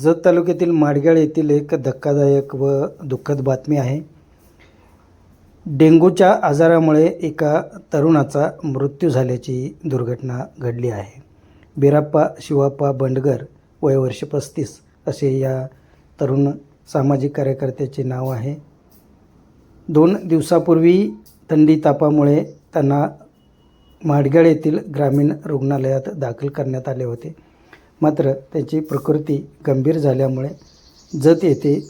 जत तालुक्यातील माडगाळ येथील एक धक्कादायक व दुःखद बातमी आहे. डेंग्यूच्या आजारामुळे एका तरुणाचा मृत्यू झाल्याची दुर्घटना घडली आहे. बिराप्पा शिवाप्पा बंडगर वय वर्ष पस्तीस असे या तरुण सामाजिक कार्यकर्त्याचे नाव आहे. दोन दिवसापूर्वी थंडी तापामुळे त्यांना माडगाळ येथील ग्रामीण रुग्णालयात दाखल करण्यात आले होते. मात्र त्याची प्रकृती गंभीर झाल्यामुळे जत येथे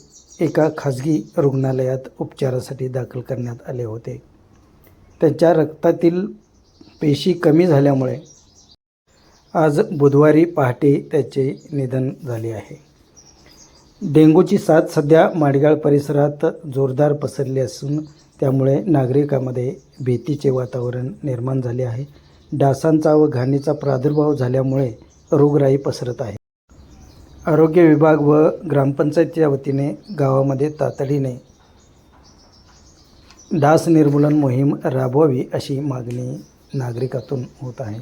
एका खाजगी रुग्णालयात उपचारासाठी दाखल करण्यात आले होते. त्यांच्या रक्तातील पेशी कमी झाल्यामुळे आज बुधवारी पहाटे त्याचे निधन झाले आहे. डेंग्यूची साथ सध्या माडगाळ परिसरात जोरदार पसरली असून त्यामुळे नागरिकांमध्ये भीतीचे वातावरण निर्माण झाले आहे. डासांचा व घाणीचा प्रादुर्भाव झाल्यामुळे रोगराई पसरत आहे. आरोग्य विभाग व ग्रामपंचायतीच्या वतीने गावामध्ये तातडीने डास निर्मूलन मोहीम राबवावी अशी मागणी नागरिकातून होत आहे.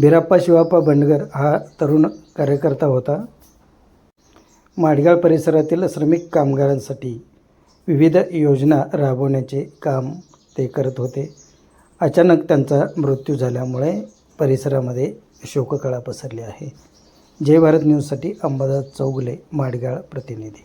बिराप्पा शिवाप्पा बंडगर हा तरुण कार्यकर्ता होता. माडगाळ परिसरातील श्रमिक कामगारांसाठी विविध योजना राबवण्याचे काम ते करत होते. अचानक त्यांचा मृत्यू झाल्यामुळे परिसरामध्ये शोककळा पसरली आहे. जय भारत न्यूजसाठी अंबादास चौगुले माडगाळ प्रतिनिधी.